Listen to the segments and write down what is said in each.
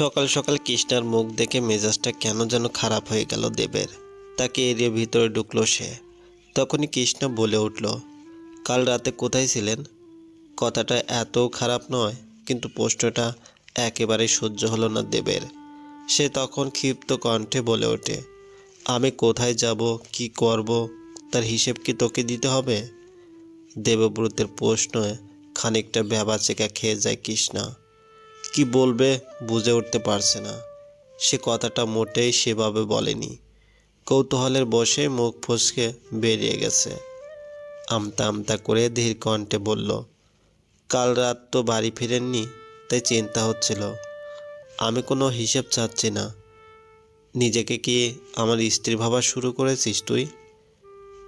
সকাল সকাল কৃষ্ণার মুখ দেখে মেজাজটা কেন যেন খারাপ হয়ে গেল দেবের। তাকে এড়িয়ে ভিতরে ঢুকলো সে। তখনই কৃষ্ণ বলে উঠল, কাল রাতে কোথায় ছিলেন? কথাটা এত খারাপ নয়, কিন্তু প্রশ্নটা একেবারে সহ্য হলো না দেবের। সে তখন ক্ষিপ্ত কণ্ঠে বলে ওঠে, আমি কোথায় যাব, কি করব, তার হিসেব কি তোকে দিতে হবে? দেবব্রতের প্রশ্নে খানিকটা ভ্যাবাচেকা খেয়ে যায় কৃষ্ণা। কি বলবে বুঝে উঠতে পারছে না। সে কথাটা মোটেই সেভাবে বলেনি। কৌতূহলের বসে মুখ ফসকে বেরিয়ে গেছে। আমতা আমতা করে ধীর কণ্ঠে বলল, কাল রাত তো বাড়ি ফিরেননি, তাই চিন্তা হচ্ছিল। আমি কোনো হিসেব চাচ্ছি না। নিজেকে কি আমার স্ত্রী ভাবা শুরু করেছিস তুই?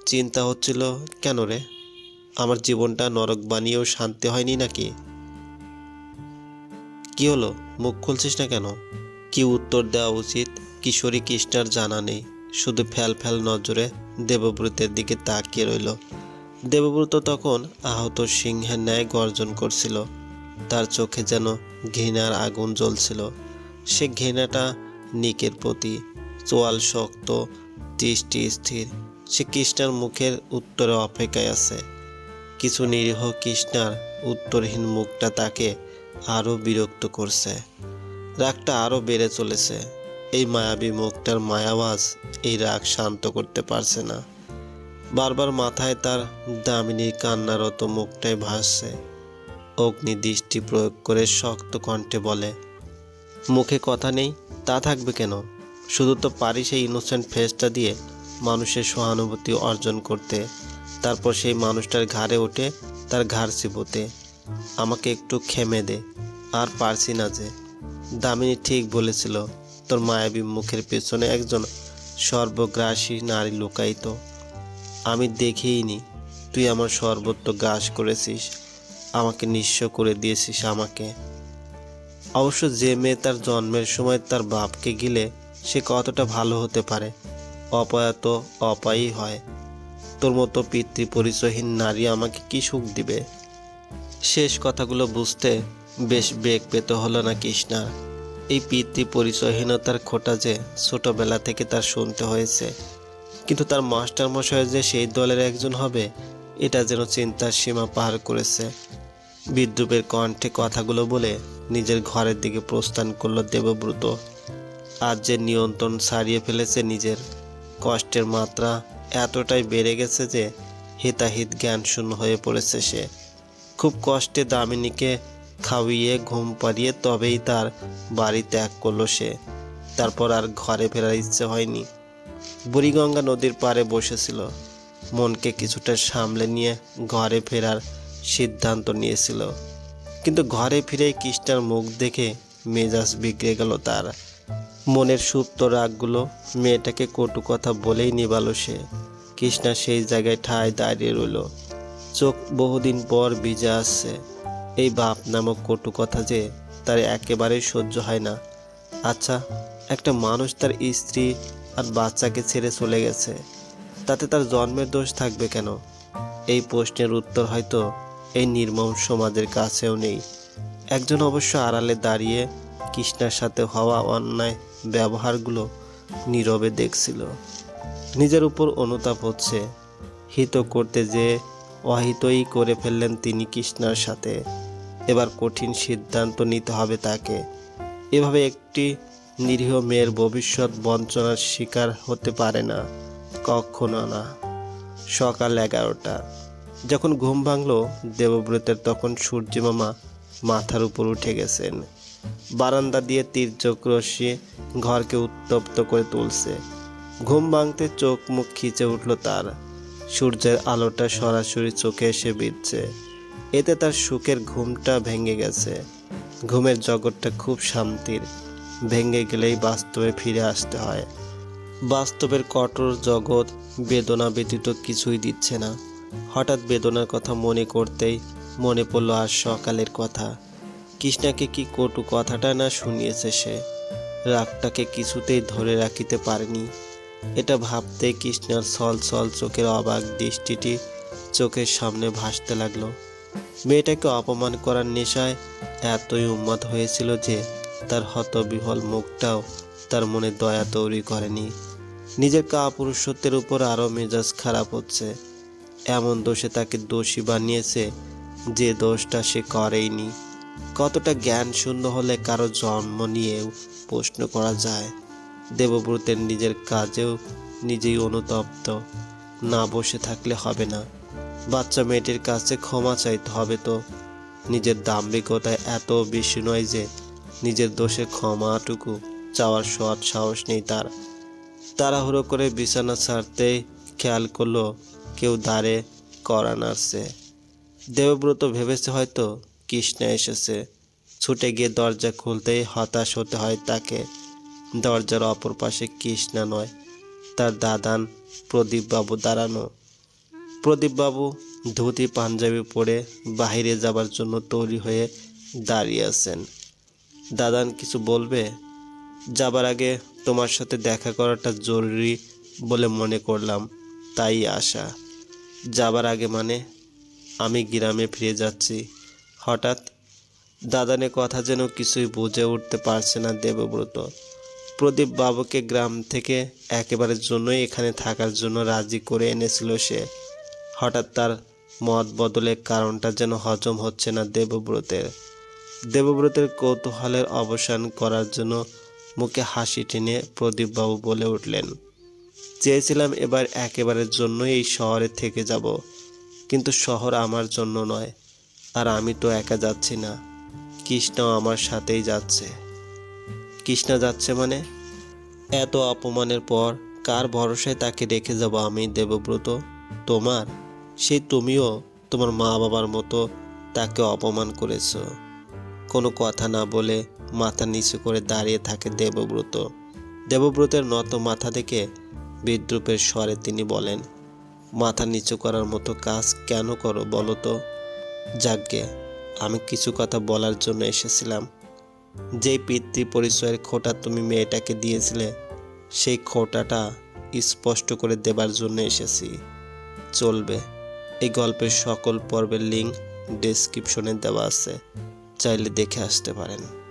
চিন্তা হচ্ছিল, কেন রে? আমার জীবনটা নরক বানিয়েও শান্তি হয়নি নাকি? কি হলো? মুখ খুলছিস না কেন? কি উত্তর দেওয়া উচিত? কিশোরী কৃষ্ণার জানা নেই। শুধু ফ্যাল ফ্যাল নজরে দেবব্রতের দিকে তাকিয়ে রইল। দেবব্রত তখন আহত সিংহের ন্যায় গর্জন করছিল। তার চোখে যেন ঘৃণার আগুন জ্বলছিল। সে ঘৃণাটা নিকের প্রতি চোয়াল শক্ত, দৃষ্টি স্থির। সে কৃষ্ণার মুখের উত্তরে অপেক্ষায় আছে। কিছু নিরীহ কৃষ্ণার উত্তরহীন মুখটা তাকে আরও বিরক্ত করছে। রাগটা আরও বেড়ে চলেছে। এই মায়াবী মুখটার মায়াবাজ এই রাগ শান্ত করতে পারছে না। বারবার মাথায় তার দামিনীর কান্নারত মুখটাই ভাসছে। অগ্নি দৃষ্টি প্রয়োগ করে শক্ত কণ্ঠে বলে, মুখে কথা নেই, তা থাকবে কেন? শুধু তো পারি সেই ইনোসেন্ট ফেসটা দিয়ে মানুষের সহানুভূতি অর্জন করতে। তারপর সেই মানুষটার ঘাড়ে ওঠে তার ঘাড় চিবোতে। আমাকে একটু খেমে দে, আর পারছি না যে। দামিনী ঠিক বলেছিল, তোর মায়াবী মুখের পেছনে একজন সর্বগ্রাসী নারী লুকায়িত। আমি দেখেইনি তুই আমার সর্বত্র গ্রাস করেছিস, আমাকে নিঃস্ব করে দিয়েছিস আমাকে। অবশ্য যে মেয়ে তার জন্মের সময় তার বাপকে গিলে, সে কতটা ভালো হতে পারে অপয়াত অপায়ী হয়। তোর মতো পিতৃ পরিচয়হীন নারী আমাকে কি সুখ দিবে? শেষ কথাগুলো বুঝতে বেশ বেগ পেতে হলো না কৃষ্ণার এই পিতৃ পরিচয়হীনতার খোটা যে ছোটবেলা থেকে তার শুনতে হয়েছে। কিন্তু তার মাস্টার মশাই যে সেই দলের একজন হবে, এটা যেন চিন্তার সীমা পার করেছে। বিদ্রুপের কণ্ঠে কথাগুলো বলে নিজের ঘরের দিকে প্রস্থান করল দেবব্রত। আজ যে নিয়ন্ত্রণ ছাড়িয়ে ফেলেছে নিজের, কষ্টের মাত্রা এতটাই বেড়ে গেছে যে হিতাহিত জ্ঞান শূন্য হয়ে পড়েছে সে। খুব কষ্টে দামিনীকে খাওয়িয়ে ঘুম পাড়িয়ে তবেই তার বাড়ি ত্যাগ করল সে। তারপর আর ঘরে ফেরার ইচ্ছে হয়নি। বুড়িগঙ্গা নদীর পাড়ে বসেছিল। মনকে কিছুটা সামলে নিয়ে ঘরে ফেরার সিদ্ধান্ত নিয়েছিল। কিন্তু ঘরে ফিরেই কৃষ্ণার মুখ দেখে মেজাজ বিগড়ে গেল তার। মনের সুপ্ত রাগগুলো মেয়েটাকে কটু কথা বলেই নিবালো সে। কৃষ্ণা সেই জায়গায় ঠায় দাঁড়িয়ে রইল। চোখ বহুদিন পর ভিজে আসছে এই বাপ নামক কটু কথা যে তার একেবারেই সহ্য হয় না। আচ্ছা একটা মানুষ তার স্ত্রী আর বাচ্চাকে ছেড়ে চলে গেছে। তাতে তার জন্মের দোষ থাকবে কেন? এই প্রশ্নের উত্তর হয়তো এই নির্মম সমাজের কাছেও নেই। একজন অবশ্য আড়ালে দাঁড়িয়ে কৃষ্ণার সাথে হওয়া অন্যায় ব্যবহারগুলো নীরবে দেখছিল। নিজের উপর অনুতাপ হচ্ছে। হিত করতে যে অহিতই করে ফেললেন তিনি কৃষ্ণার সাথে। এবার কঠিন সিদ্ধান্ত নিতে হবে তাকে। এভাবে একটি নিরীহ মেয়ের ভবিষ্যৎ বঞ্চনার শিকার হতে পারে না, কখনো না। সকাল এগারোটা। যখন ঘুম ভাঙলো, দেবব্রতের তখন সূর্যমামা মাথার উপর উঠে গেছেন। বারান্দা দিয়ে তীর্যক রশ্মি ঘরকে উত্তপ্ত করে তুলছে। ঘুম ভাঙতে চোখ মুখ খিচে উঠল তার। সূর্যের আলোটা সরাসরি চোখে এসে বিঁধছে। এতে তার সুখের ঘুমটা ভেঙে গেছে। ঘুমের জগৎটা খুব শান্তির। ভেঙে গেলেই বাস্তবে ফিরে আসতে হয়। বাস্তবের কঠোর জগৎ বেদনা ব্যতীত কিছুই দিচ্ছে না। হঠাৎ বেদনার কথা মনে করতেই মনে পড়ল আজ সকালের কথা। কৃষ্ণাকে কি কটু কথাটা না শুনিয়েছে সে? রাগটাকে কিছুতেই ধরে রাখিতে পারেনি। এটা ভাবতে কৃষ্ণার ছল ছল চোখের অবাক দৃষ্টিটি চোখের সামনে ভাসতে লাগল। মেয়েটাকে অপমান করার নেশায় এতই উন্মাদ হয়েছিল যে তার হতবিহল মুখটাও তার মনে দয়া তৈরি করেনি। নিজের কাপুরুষত্বের উপর আরও মেজাজ খারাপ হচ্ছে। এমন দোষে তাকে দোষী বানিয়েছে যে দোষটা সে করেইনি। কতটা জ্ঞান শূন্য হলে কারও জন্ম নিয়েও প্রশ্ন করা যায়। দেবব্রতের নিজের কাজেও নিজেই অনুতপ্ত। না বসে থাকলে হবে না। বাচ্চা মেয়েটির কাছে ক্ষমা চাইতে হবে তো। নিজের দাম্ভিকতা এত বেশি নয় যে নিজের দোষে ক্ষমাটুকু চাওয়ার সৎ সাহস নেই তার। তাড়াহুড়ো করে বিছানা ছাড়তেই খেয়াল করল কেউ দাঁড়ে করা নাড়ছে। দেবব্রত ভেবেছে হয়তো কৃষ্ণা এসেছে। ছুটে গিয়ে দরজা খুলতেই হতাশ হতে হয় তাকে। দরজার অপর পাশে কৃষ্ণা নয়, তার দাদান প্রদীপবাবু দাঁড়ানো। প্রদীপবাবু ধুতি, পাঞ্জাবি পরে বাইরে যাবার জন্য তৈরি হয়ে দাঁড়িয়ে আছেন। দাদান কিছু বলবে? যাবার আগে তোমার সাথে দেখা করাটা জরুরি বলে মনে করলাম, তাই আসা যাবার আগে মানে আমি গ্রামে ফিরে যাচ্ছি। হঠাৎ দাদানের কথা যেন কিছুই বুঝে উঠতে পারছে না দেবব্রত। প্রদীপ বাবুকে গ্রাম থেকে একেবারের জন্যই এখানে থাকার জন্য রাজি করে এনেছিল সে। হঠাৎ তার মত বদলের কারণটা যেন হজম হচ্ছে না দেবব্রতের। দেবব্রতের কৌতূহলের অবসান করার জন্য মুখে হাসি টেনে প্রদীপবাবু বলে উঠলেন, চেয়েছিলাম এবার একেবারের জন্য এই শহরে থেকে যাব, কিন্তু শহর আমার জন্য নয়, আর আমি তো একা যাচ্ছি না। কৃষ্ণ আমার সাথেই যাচ্ছে। কৃষ্ণা যাচ্ছে মানে? এত অপমানের পর কার ভরসায় তাকে রেখে যাব আমি দেবব্রত? তোমার? সেই তুমিও তোমার মা বাবার মতো তাকে অপমান করেছ। কোনো কথা না বলে মাথা নিচু করে দাঁড়িয়ে থাকে দেবব্রত। দেবব্রতের নত মাথা থেকে বিদ্রুপের স্বরে তিনি বলেন, মাথা নিচু করার মতো কাজ কেন করো বলো তো? যাজ্ঞে, আমি কিছু কথা বলার জন্য এসেছিলাম। যেই পিতৃ পরিচয়ের খোঁটা তুমি মেয়েটাকে দিয়েছিলে, সেই খোঁটাটা স্পষ্ট করে দেবার জন্য এসেছি। চলবে। এই গল্পের সকল পর্বের লিঙ্ক ডেসক্রিপশনে দেওয়া আছে। চাইলে দেখে আসতে পারেন।